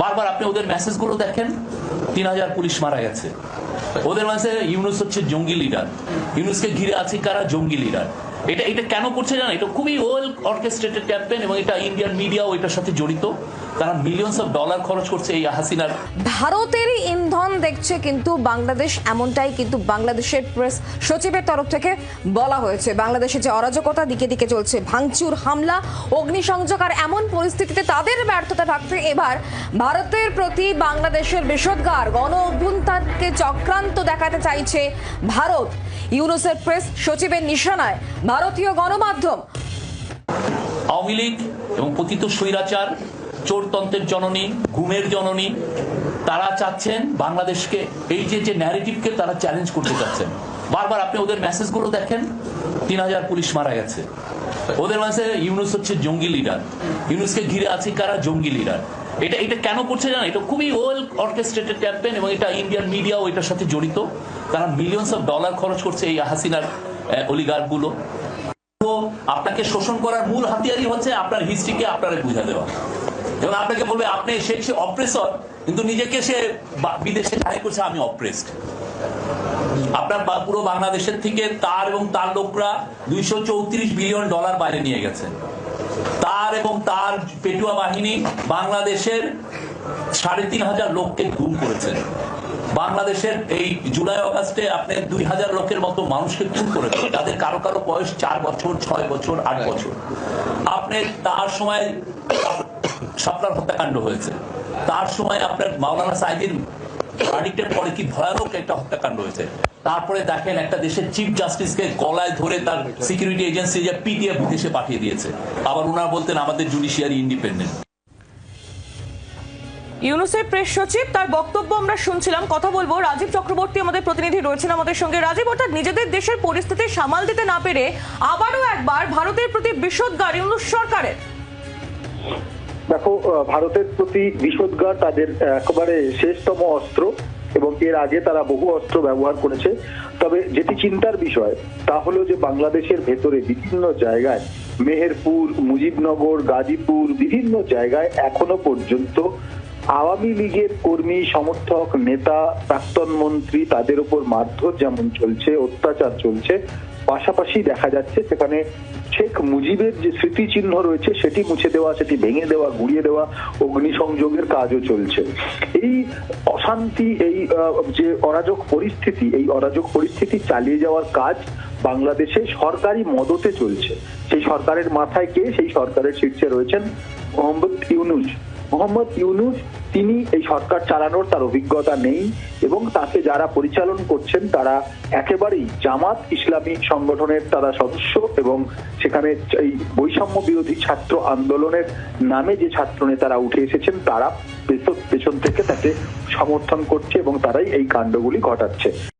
বারবার আপনি ওদের মেসেজ মেসেজগুলো দেখেন, তিন হাজার পুলিশ মারা গেছে। ওদের মাঝে ইউনুস হচ্ছে জঙ্গি লিডার ইউনুসকে ঘিরে আছে কারা? জঙ্গি লিডার এটা এটা কেন করছে জানো? এটা খুবই ওয়েল অর্কেস্ট্রেটেড ক্যাম্পেইন এবং এটা ইন্ডিয়ান মিডিয়াও এটার সাথে জড়িত। তারা মিলিয়নস অফ ডলার খরচ করছে এই হাসিনার। ভারতেরই ইন্ধন দেখছে কিন্তু বাংলাদেশ এমনটাই কিন্তু বাংলাদেশের প্রেস সচিবের তরফ থেকে বলা হয়েছে। বাংলাদেশে যে অরাজকতা দিকে দিকে চলছে, ভাঙচুর, হামলা, অগ্নিসংযোগ আর এমন পরিস্থিতিতে তাদের ব্যর্থতা ঢাকতে এবার ভারতের প্রতি বাংলাদেশের বিষোদ্গার, গণ অভ্যুত্থানকে চক্রান্ত দেখাতে চাইছে ভারত। ইউনুসের প্রেস সচিবের নিশানায় ভারতীয় গণমাধ্যম। আওয়ামী লীগ এবং পতিত স্বৈরাচার, চোরতন্ত্রের জননী, ঘুমের জননী, তারা চাচ্ছেন বাংলাদেশকে, এই যে যে ন্যারেটিভকে তারা চ্যালেঞ্জ করতে চাচ্ছেন। বারবার আপনি ওদের মেসেজগুলো দেখেন, তিন হাজার পুলিশ মারা গেছে। ওদের মাঝে ইউনুস হচ্ছে জঙ্গি লিডার ইউনুসকে ঘিরে আছে কারা? জঙ্গি লিডার এটা এটা কেন করছে জানা এটা খুবই ওয়েল অর্কেস্ট্রেটেড ক্যাম্পেন এবং এটা ইন্ডিয়ান মিডিয়াও এটার সাথে জড়িত। তারা মিলিয়নস অফ ডলার খরচ করছে এই হাসিনার অলিগারগুলো আপনাকে শোষণ করার মূল হাতিয়ারই হচ্ছে আপনার হিস্ট্রিকে আপনারা বুঝা দেওয়া। এবং আপনাকে বলবে, আপনি সে সে অপ্রেসর কিন্তু নিজেকে সে বিদেশে জাহির করছে, আমি অপ্রেসড আপনার পুরো বাংলাদেশের থেকে তার এবং তার লোকরা দুইশো চৌত্রিশ বিলিয়ন ডলার বাইরে নিয়ে গেছে। তার এবং তার পেটুয়া বাহিনী বাংলাদেশের সাড়ে তিন হাজার লোককে গুম করেছেন বাংলাদেশের এই জুলাই অগাস্টে আপনি দুই হাজার লোকের মতো মানুষকে খুন করেছেন। তাদের কারও কারও বয়স চার বছর, ছয় বছর, আট বছর। আপনি তার সময় সাপলার হত্যাকাণ্ড হয়েছে। তার সময় আপনার মাওলানা ভার্ডিক্টের পরে কি ভয়ানক একটা হত্যাকাণ্ড হয়েছে। তারপরে দেখেন একটা দেশের চিফ জাস্টিসকে গলায় ধরে তার সিকিউরিটি এজেন্সি যে পিডিএফ বিদেশে পাঠিয়ে দিয়েছে। আবার ওনারা বলতেন, আমাদের জুডিশিয়ারি ইন্ডিপেন্ডেন্ট ইউনুসের প্রেস সচিব, তার বক্তব্য আমরা শুনছিলাম, কথা বলব। রাজীব চক্রবর্তী আমাদের প্রতিনিধি রয়েছেন আমাদের সঙ্গে। রাজীব, অর্থাৎ নিজেদের দেশের পরিস্থিতি সামাল দিতে না পেরে আবারও একবার ভারতের প্রতি বিষোদ্গার ইউনুস সরকারের। দেখো ভারতের প্রতি বিষোদ্গার তাদের একেবারে শেষতম অস্ত্র এবং এর আগে তারা বহু অস্ত্র ব্যবহার করেছে। তবে যেটি চিন্তার বিষয়, তা হলো যে বাংলাদেশের ভেতরে বিভিন্ন জায়গায় মেহেরপুর, মুজিবনগর, গাজীপুর, বিভিন্ন জায়গায় এখনও পর্যন্ত আওয়ামী লীগের কর্মী, সমর্থক, নেতা, প্রাক্তন মন্ত্রী তাদের উপর মারধর যেমন চলছে, অত্যাচার চলছে, পাশাপাশি দেখা যাচ্ছে সেখানে শেখ মুজিবের যে স্মৃতিচিহ্ন রয়েছে সেটি মুছে দেওয়া, সেটি ভেঙে দেওয়া, গুড়িয়ে দেওয়া অগ্নিসংযোগের কাজও চলছে। এই অশান্তি, এই যে অরাজক পরিস্থিতি, এই অরাজক পরিস্থিতি চালিয়ে যাওয়ার কাজ বাংলাদেশে সরকারি মদতে চলছে। সেই সরকারের মাথায় কে? সেই সরকারের শীর্ষে রয়েছেন মোহাম্মদ ইউনুস। মোহাম্মদ ইউনুস, তিনি এই সরকার চালানোর তার অভিজ্ঞতা নেই এবং তাকে যারা পরিচালন করছেন তারা একেবারেই জামাত ইসলামী সংগঠনের তারা সদস্য এবং সেখানে এই বৈষম্য বিরোধী ছাত্র আন্দোলনের নামে যে ছাত্র নেতারা উঠে এসেছেন, তারা পেছন- থেকে তাকে সমর্থন করছে এবং তারাই এই কাণ্ডগুলি ঘটাচ্ছে।